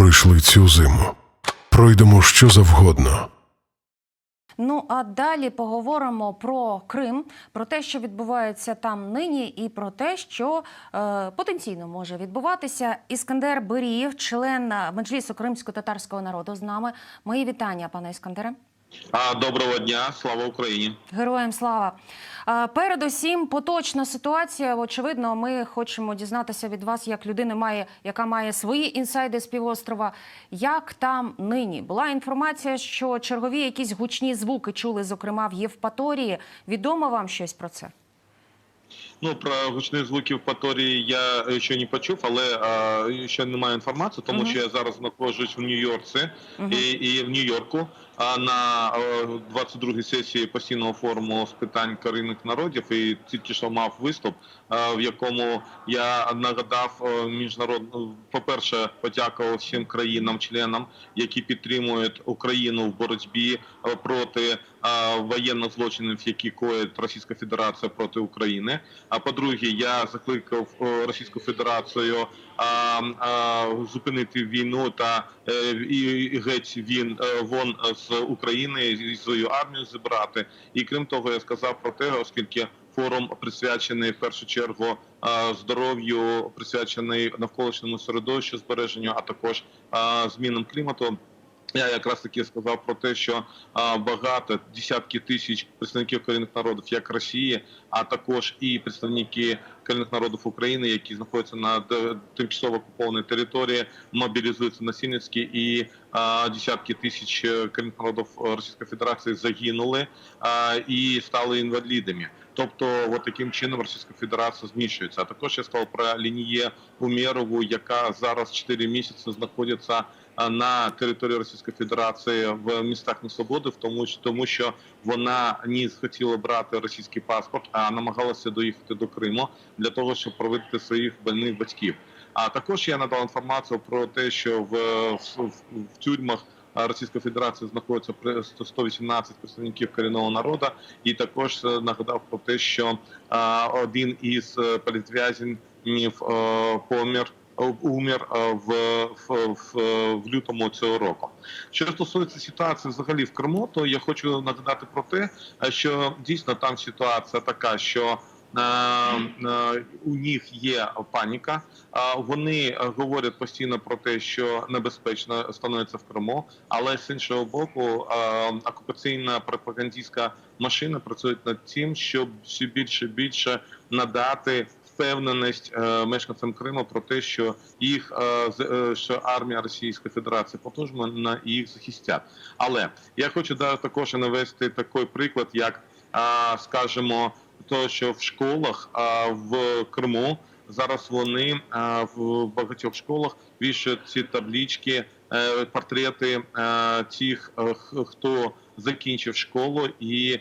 пройшли цю зиму. Пройдемо що завгодно. Ну а далі поговоримо про Крим, про те, що відбувається там нині, і про те, що е, потенційно може відбуватися. Іскандер Беріїв, член меджлісу кримсько-татарського народу, з нами. Мої вітання, пане Іскандере. Доброго дня, слава Україні. Героям слава. Передусім, поточна ситуація. Очевидно, ми хочемо дізнатися від вас, як людина має, яка має свої інсайди з півострова. Як там нині була інформація, що чергові якісь гучні звуки чули, зокрема в Євпаторії. Відомо вам щось про це? Ну про гучні звуки в Паторії я е, ще не почув, але а, ще немає інформації, тому Мгм. що я зараз знаходжусь в Нью-Йоркці Мгм. і, і в Нью-Йорку. На е, 22-й сесії постійного форуму з питань корінних народів і тільки що мав виступ, е, в якому я нагадав е, міжнародну, по-перше, подякував всім країнам-членам, які підтримують Україну в боротьбі е, проти воєнних злочинів, які коїть Російська Федерація проти України. А по-друге, я закликав Російську Федерацію зупинити війну та е, і, і геть він е, вон з України і свою армію зібрати. І крім того, я сказав про те, оскільки форум присвячений в першу чергу здоров'ю, присвячений навколишньому середовищу збереженню, а також змінам клімату. Я якраз таки сказав про те, що багато десятки тисяч представників корінних народів, як Росії, а також і представники корінних народів України, які знаходяться на тимчасово окупованій території, мобілізуються насильницьки, і десятки тисяч е, корінних народів Російської Федерації загинули і стали інвалідами. Тобто, от таким чином Російська Федерація зміщується. А також я сказав про Лініє Умєрову, яка зараз 4 місяці знаходиться на території Російської Федерації в містах несвободи, в тому, тому що вона не схотіла брати російський паспорт, а намагалася доїхати до Криму для того, щоб проводити своїх больних батьків. А також я надав інформацію про те, що в, в, в тюрмах Російської Федерації знаходиться при- 118 представників корінного народу, і також е, нагадав про те, що а, один із е, політв'язнів е, помер. Е, Умер е, в, в, в, лютому цього року. Що стосується ситуації взагалі в Криму, то я хочу нагадати про те, е, що дійсно там ситуація така, що у них є паніка. Вони говорять постійно про те, що небезпечно становиться в Криму, але з іншого боку, окупаційна пропагандистська машина працює над тим, щоб все більше і більше надати впевненість е, мешканцям Криму про те, що їх е, е, що армія Російської Федерації потужна на їх захистять. Але я хочу також навести такий приклад, як скажімо, то, що в школах в Криму зараз вони в багатьох школах вішають ці таблички, е, портрети тих, хто закінчив школу і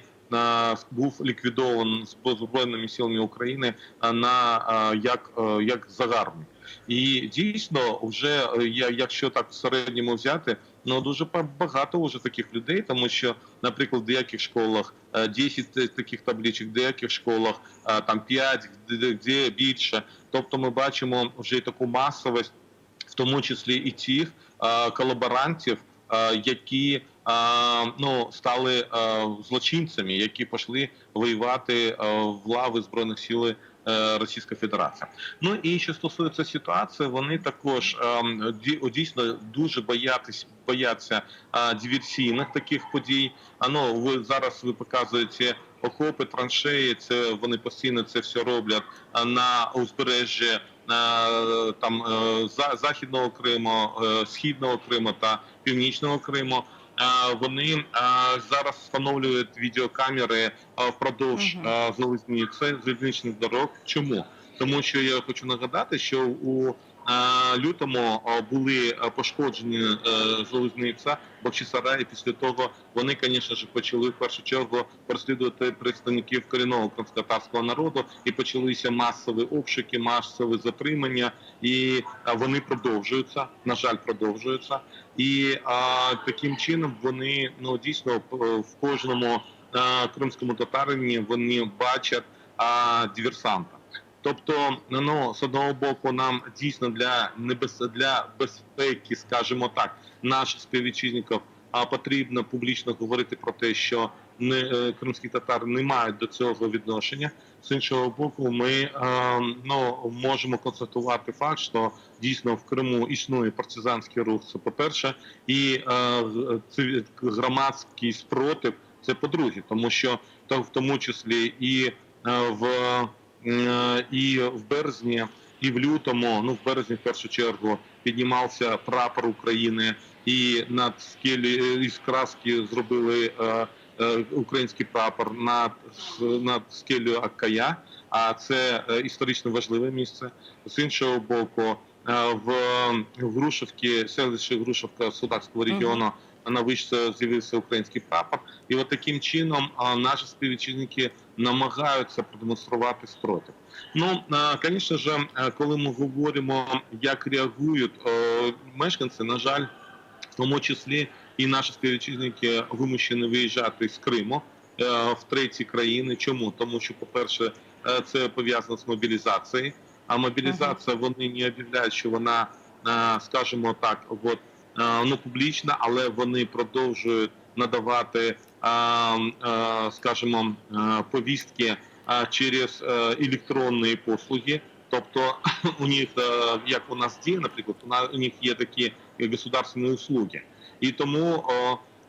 був ліквідований збройними силами України е, на е, як, е, як загарбник. І дійсно, вже е, я, якщо так в середньому взяти, ну дуже багато вже таких людей, тому що, наприклад, в деяких школах е, 10 таких табличок, в деяких школах е, там 5, де, більше. Тобто, ми бачимо вже таку масовість, в тому числі і тих е, колаборантів, е, які е, ну стали е, злочинцями, які пішли воювати е, в лави збройних сил е, Російської Федерації. Ну і що стосується ситуації, вони також дійсно дуже боятись, бояться диверсійних таких подій. А ну ви зараз ви показуєте окопи, траншеї. Це вони постійно це все роблять на узбережжі там західного Криму, східного Криму та північного Криму. Вони зараз встановлюють відеокамери впродовж залізниці, залізничних дорог. Чому? Тому що я хочу нагадати, що у лютому е, були е, пошкоджені е, залізниця, Бахчисараї. Після того вони, звісно ж, почали в першу чергу переслідувати представників корінного кримськотарського народу і почалися масові обшуки, масові затримання, і е, вони продовжуються. На жаль, продовжуються. І а, таким чином вони ну дійсно в кожному а, кримському татарині вони бачать а, диверсанта. Тобто, ну з одного боку, нам дійсно для небез... для безпеки, скажімо так, наших співвітчизників а потрібно публічно говорити про те, що не е, кримські татари не мають до цього відношення. З іншого боку, ми е, ну можемо констатувати факт, що дійсно в Криму існує партизанський рух. Це по перше, і е, громадський спротив. Це по-друге, тому що в тому числі і е, в е, і в березні, і в лютому, ну в березні в першу чергу піднімався прапор України, і над скелі із краски зробили е, е, український прапор над над скелею Аккая. А це е, історично важливе місце. З іншого боку, е, в, Грушевці, селище Грушевка Судакського регіону, на вишці з'явився український прапор. І от таким чином наші співвітчизники намагаються продемонструвати спротив. Ну, звісно ж, коли ми говоримо, як реагують мешканці, на жаль, в тому числі і наші співвітчизники вимушені виїжджати з Криму е, в треті країни. Чому? Тому що, по-перше, е, це пов'язано з мобілізацією. А мобілізація вони не об'являють, що вона, е, скажімо так, от ну публічна, але вони продовжують надавати, е, е, скажімо, е, повістки е, через е, електронні послуги. Тобто у них, е, як у нас діє, наприклад, у них є такі государственні услуги, і тому.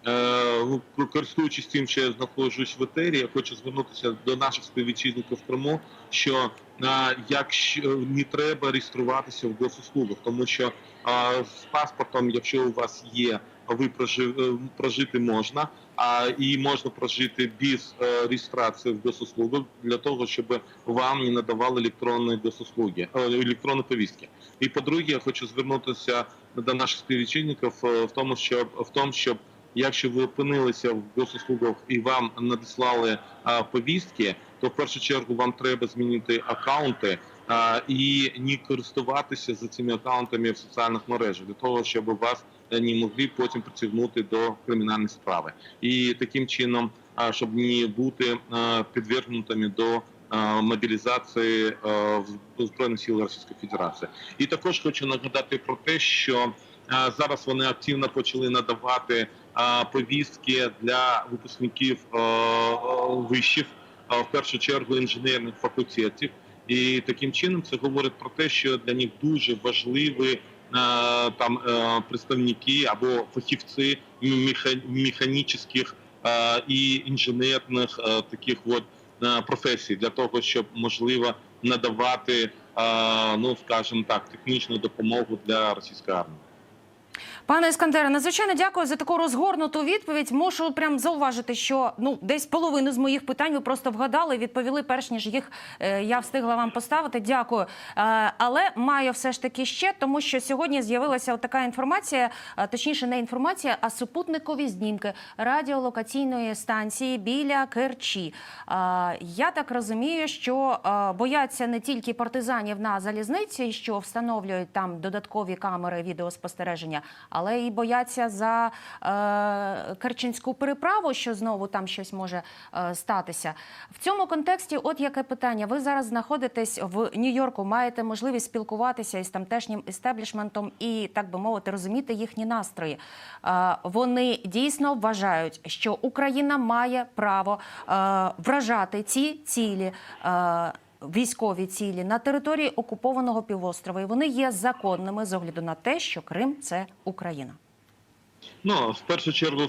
Е, ну, користуючись тим, що я знаходжусь в етері, я хочу звернутися до наших співвітчизників в Криму, що е, якщо не треба реєструватися в госуслугах, тому що е, з паспортом, якщо у вас є, ви прожи- е, прожити можна, а і можна прожити без е, реєстрації в госуслугах для того, щоб вам не надавали електронні госуслуги, е, електронні повістки. І по-друге, я хочу звернутися до наших співвітчизників е, в тому, щоб в тому, щоб Якщо ви опинилися в госуслугах і вам надіслали повістки, то в першу чергу вам треба змінити акаунти а, і не користуватися за цими акаунтами в соціальних мережах для того, щоб вас е, не могли потім притягнути до кримінальної справи, і таким чином, а, щоб не бути підвергнутими до мобілізації збройних сил Російської Федерації. І також хочу нагадати про те, що зараз вони активно почали надавати повістки для випускників вишів, а, в першу чергу інженерних факультетів. І таким чином це говорить про те, що для них дуже важливі е, там е, представники або фахівці меха- механічних е, і інженерних таких от професій для того, щоб можливо надавати, ну скажімо так, технічну допомогу для російської армії. Пане Іскандере, надзвичайно дякую за таку розгорнуту відповідь. Мушу прям зауважити, що ну десь половину з моїх питань ви просто вгадали, відповіли перш ніж їх е, я встигла вам поставити. Дякую. Е, але маю все ж таки ще, тому що сьогодні з'явилася така інформація, е, точніше, не інформація, а супутникові знімки радіолокаційної станції біля Керчі. Я так розумію, що бояться не тільки партизанів на залізниці, що встановлюють там додаткові камери відеоспостереження, але і бояться за е, Керченську переправу, що знову там щось може е, статися. В цьому контексті, от яке питання. Ви зараз знаходитесь в Нью-Йорку, маєте можливість спілкуватися із тамтешнім істеблішментом і, так би мовити, розуміти їхні настрої. Е, вони дійсно вважають, що Україна має право е, вражати ці цілі. Е, Військові цілі на території окупованого півострова, і вони є законними з огляду на те, що Крим це Україна. Ну, в першу чергу,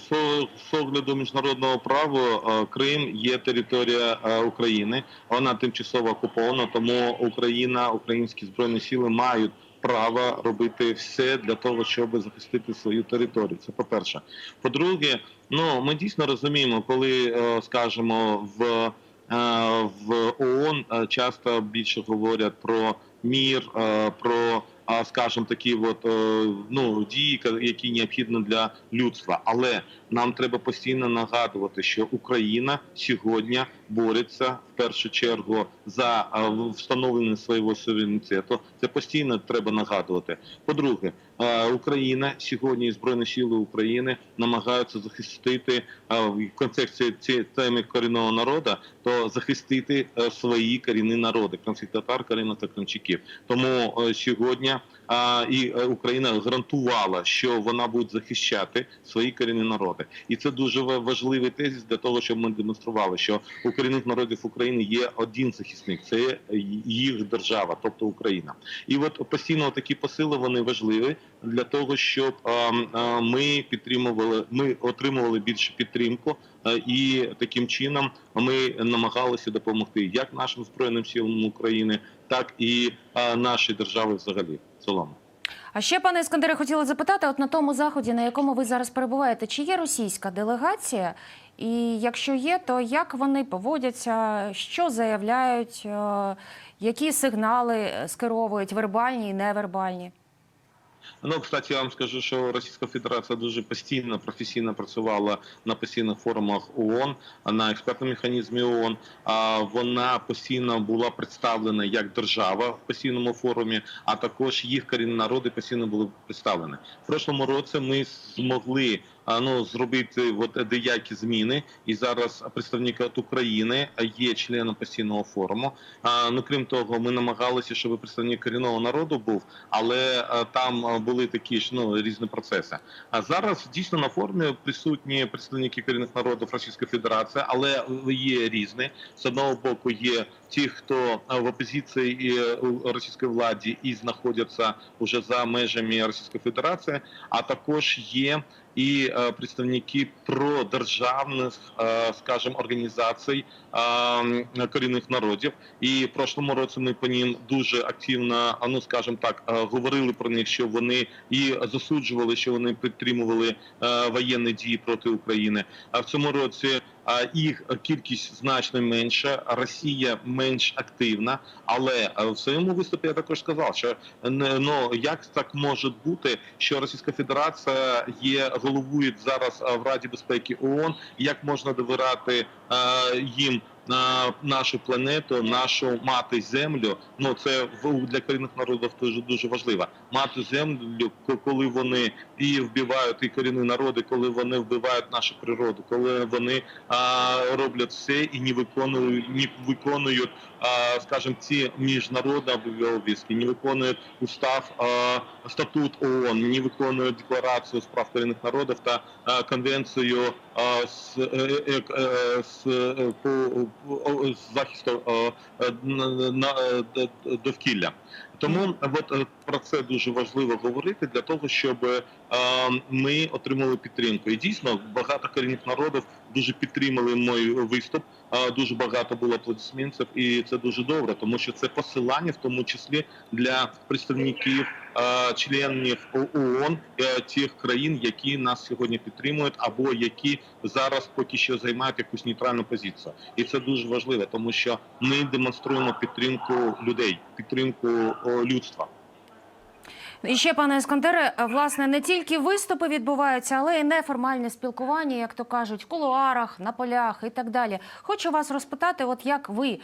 з огляду міжнародного права, е, Крим є територія е, України. Вона тимчасово окупована, тому Україна, українські збройні сили мають право робити все для того, щоб захистити свою територію. Це по-перше. По-друге, ну ми дійсно розуміємо, коли е, скажімо в, в ООН е, часто більше говорять про мір, е, про скажімо, такі от, е, ну, дії, які необхідні для людства. Але нам треба постійно нагадувати, що Україна сьогодні борються в першу чергу за встановлення свого суверенітету. Це постійно треба нагадувати. По-друге, е, Україна сьогодні і збройні сили України намагаються захистити е, в контексті цієї теми корінного народу, то захистити е, свої корінні народи, кримських татар, та кримчаків. Тому е, сьогодні і е, Україна гарантувала, що вона буде захищати свої корінні народи, і це дуже важливий тезис для того, щоб ми демонстрували, що у корінних народів України є один захисник, це їх держава, тобто Україна. І от постійно такі посили вони важливі для того, щоб ми підтримували, ми отримували більше підтримку, і таким чином ми намагалися допомогти як нашим збройним силам України, так і нашої держави взагалі в цілому. А ще, пане Іскандере, хотіла запитати: от на тому заході, на якому ви зараз перебуваєте, чи є російська делегація? І якщо є, то як вони поводяться, що заявляють, е, які сигнали скеровують, вербальні і невербальні? Ну, кстати, я вам скажу, що Російська Федерація дуже постійно професійно працювала на постійних форумах ООН, на експертному механізмі ООН. А вона постійно була представлена як держава в постійному форумі, а також їх корінні народи постійно були представлені. В прошлому році ми змогли ну, зробити от деякі зміни, і зараз представник від України є членом постійного форуму. А, ну крім того, ми намагалися, щоб представник корінного народу був, але там були такі ж ну різні процеси. А зараз дійсно на форумі присутні представники корінних народів Російської Федерації, але є різні. З одного боку є ті, хто в опозиції і, у російської владі і знаходяться уже за межами Російської Федерації, а також є і е, представники продержавних, е, скажімо, організацій е, корінних народів. І в прошлому році ми по ним дуже активно, ну скажімо так, говорили про них, що вони і засуджували, що вони підтримували воєнні дії проти України. А в цьому році їх кількість значно менша, Росія менш активна. Але е, в своєму виступі я також сказав, що ну як так може бути, що Російська Федерація є головує зараз е, в Раді безпеки ООН, як можна довіряти їм на нашу планету, нашу мати землю. Ну це для корінних народів дуже дуже важливо. Мати землю, ко- коли вони і вбивають і корінні народи, коли вони вбивають нашу природу, коли вони а, роблять все і не виконують, не виконують, а, скажімо, ці міжнародні обов'язки, не виконують устав статут ООН, не виконують декларацію з прав корінних народів та конвенцію з, е, е, е, з, е, по, захисту е, е, довкілля. Тому от е, про це дуже важливо говорити для того, щоб е, ми отримали підтримку. І дійсно багато корінних народів дуже підтримали мій виступ. Дуже багато було аплодисментів, і це дуже добре, тому що це посилання, в тому числі для представників членів ООН е, тих країн, які нас сьогодні підтримують, або які зараз поки що займають якусь нейтральну позицію. І це дуже важливо, тому що ми демонструємо підтримку людей, підтримку людства. І ще, пане Іскандере, власне, не тільки виступи відбуваються, але й неформальне спілкування, як то кажуть, в кулуарах, на полях і так далі. Хочу вас розпитати, от як ви е,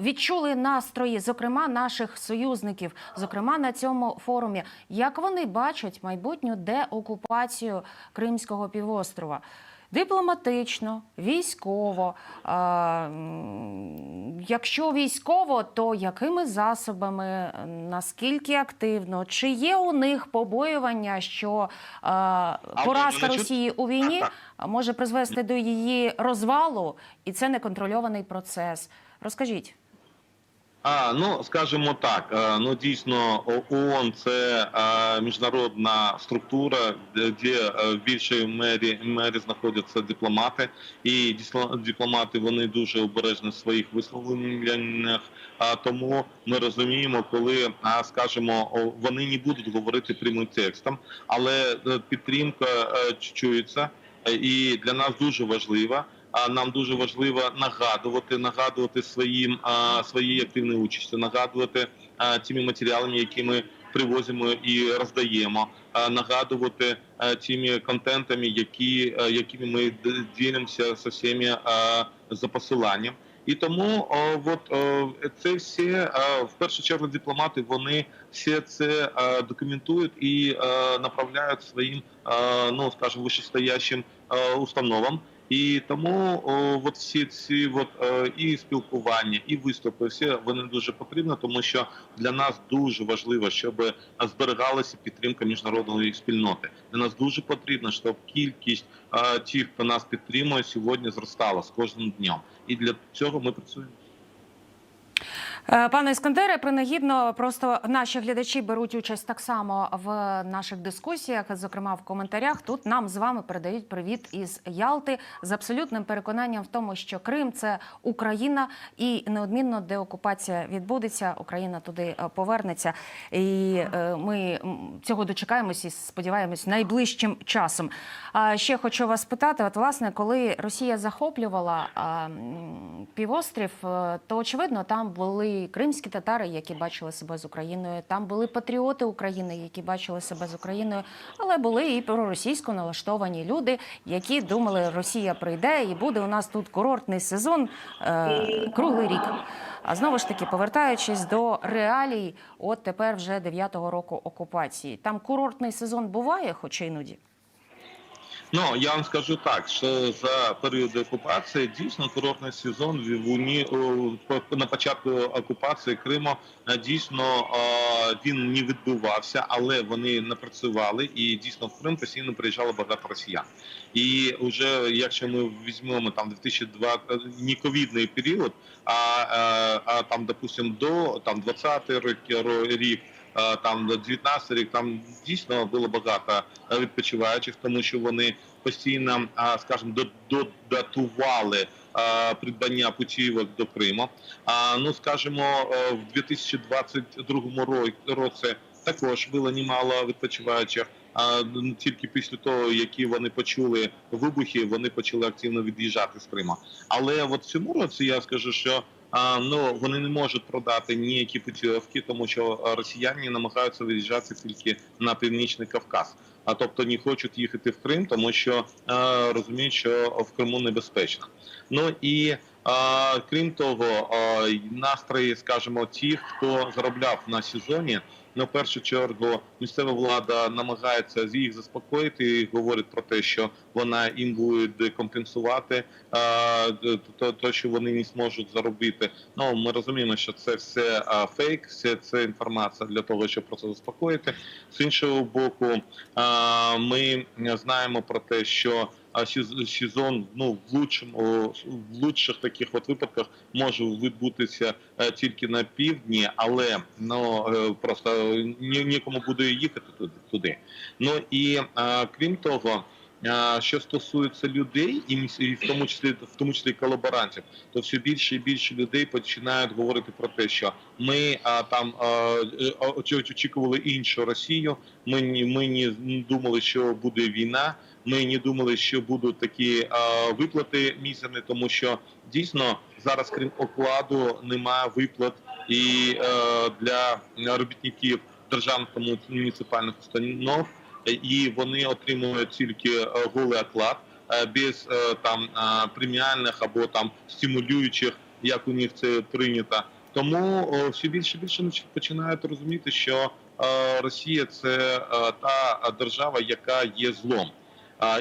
відчули настрої, зокрема наших союзників, зокрема на цьому форумі, як вони бачать майбутню деокупацію Кримського півострова? Дипломатично, військово. Е, якщо військово, то якими засобами, наскільки активно? Чи є у них побоювання, що е, поразка Росії у війні може призвести до її розвалу, і це неконтрольований процес? Розкажіть. А ну скажімо так, е, ну дійсно ООН – це е, міжнародна структура, де, е, в більшій мері мері знаходяться дипломати, і дипломати вони дуже обережні в своїх висловленнях. А тому ми розуміємо, коли скажімо, вони не будуть говорити прямим текстом, але підтримка чується, і для нас дуже важлива. Нам дуже важливо нагадувати, нагадувати своїм а, своєї активної участі, нагадувати тими матеріалами, які ми привозимо і роздаємо, нагадувати тими контентами, які якими ми ділимося з усіма за посиланням. І тому о, от, о, це все е, в першу чергу дипломати вони все це е, документують і е, направляють своїм, е, ну скажімо, вищестоящим е, установам. І тому о, от всі ці от, е, і спілкування, і виступи, всі вони дуже потрібні, тому що для нас дуже важливо, щоб зберігалася підтримка міжнародної спільноти. Для нас дуже потрібно, щоб кількість е, тих, хто нас підтримує, сьогодні зростала з кожним днем. І для цього ми працюємо. Е, Пане Іскандере, принагідно просто наші глядачі беруть участь так само в наших дискусіях, зокрема в коментарях. Тут нам з вами передають привіт із Ялти з абсолютним переконанням в тому, що Крим це Україна, і неодмінно деокупація відбудеться. Україна туди е, повернеться. І е, ми цього дочекаємось і сподіваємось найближчим часом. Ще хочу вас питати: от власне, коли Росія захоплювала півострів, то очевидно там були кримські татари, які бачили себе з Україною. Там були патріоти України, які бачили себе з Україною, але були і проросійсько налаштовані люди, які думали, Росія прийде і буде у нас тут курортний сезон е, круглий рік. А знову ж таки, повертаючись до реалій, от тепер вже дев'ятого року окупації. Там курортний сезон буває, хоча іноді. Ну я вам скажу так, що за період окупації дійсно курортний сезон в уні по- на початку окупації Криму е, дійсно е, він не відбувався, але вони напрацювали і дійсно в Крим постійно приїжджало багато росіян. І вже якщо ми візьмемо там 2002 не ковідний період, а, е, а там, допустим, до там 20 рік, е, там до 19 рік, там дійсно було багато е, відпочиваючих, тому що вони постійно, а, скажімо, до- додатували придбання путівок до Криму. А ну скажімо, е, в 2022 ро- році також було немало відпочиваючих. А тільки після того, які вони почули вибухи, вони почали активно від'їжджати з Криму. Але в цьому році я скажу, що ну вони не можуть продати ніякі путівки, тому що росіяни намагаються виїжджати тільки на північний Кавказ. А тобто не хочуть їхати в Крим, тому що е, розуміють, що в Криму небезпечно. Ну і е, крім того, е, настрої, скажімо, ті, хто заробляв на сезоні. На першу чергу місцева влада намагається їх заспокоїти і говорить про те, що вона їм буде компенсувати то, що вони не зможуть заробити. Ну ми розуміємо, що це все фейк, все це інформація для того, щоб просто заспокоїти. З іншого боку, ми знаємо про те, що а сез- сезон ну в лучшому в лучших таких от випадках може відбутися е, тільки на півдні, але ну е, просто ні, нікому буде їхати туди. туди. Ну і е, крім того. Що стосується людей, і в тому числі в тому числі колаборантів, то все більше і більше людей починають говорити про те, що ми а, там а, очікували іншу Росію. Ми ми не думали, що буде війна. Ми не думали, що будуть такі виплати мізерні, тому що дійсно зараз, крім окладу, немає виплат і е, для робітників державних та муніципальних установ, і вони отримують тільки е, голий оклад е, без там преміальних або там стимулюючих, як у них це прийнято. Тому все більше більше починають розуміти, що Росія це та держава, яка є злом.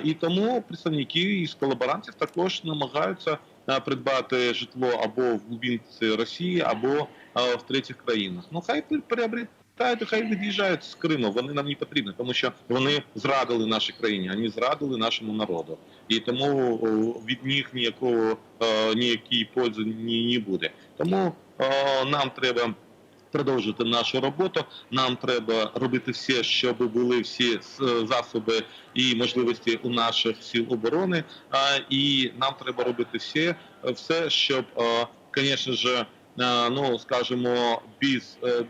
І тому представники із колаборантів також намагаються придбати житло або в глубинці Росії, або в третіх країнах. Ну хай приобретають, хай від'їжджають з Криму. Вони нам не потрібні, тому що вони зрадили нашій країні, вони зрадили нашому народу. І тому від них ніякого ніякої пользи ні, не буде. Тому нам треба продовжити нашу роботу. Нам треба робити все, щоб були всі засоби і можливості у наших сил оборони. І нам треба робити все, все, щоб, звісно ж, е, ну скажімо, без, е,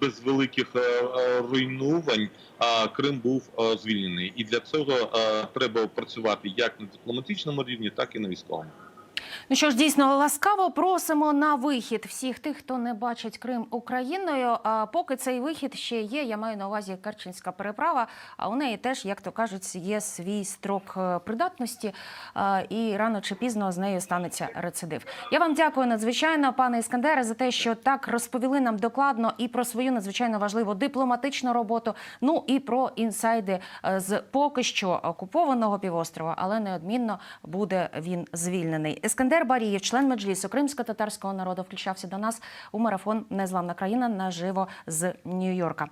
без великих е, е, руйнувань Крим був е, звільнений. І для цього е, треба працювати як на дипломатичному рівні, так і на військовому. Ну що ж, дійсно ласкаво просимо на вихід всіх тих, хто не бачить Крим Україною. А поки цей вихід ще є, я маю на увазі Керченська переправа. А у неї теж, як то кажуть, є свій строк е, придатності, і рано чи пізно з нею станеться рецидив. Я вам дякую надзвичайно, пане Іскандере, за те, що так розповіли нам докладно і про свою надзвичайно важливу дипломатичну роботу. Ну і про інсайди е, з поки що окупованого півострова, але неодмінно буде він звільнений. Ескандер Барієв, член меджлісу кримсько-татарського народу, включався до нас у марафон Незламна країна наживо з Нью-Йорка.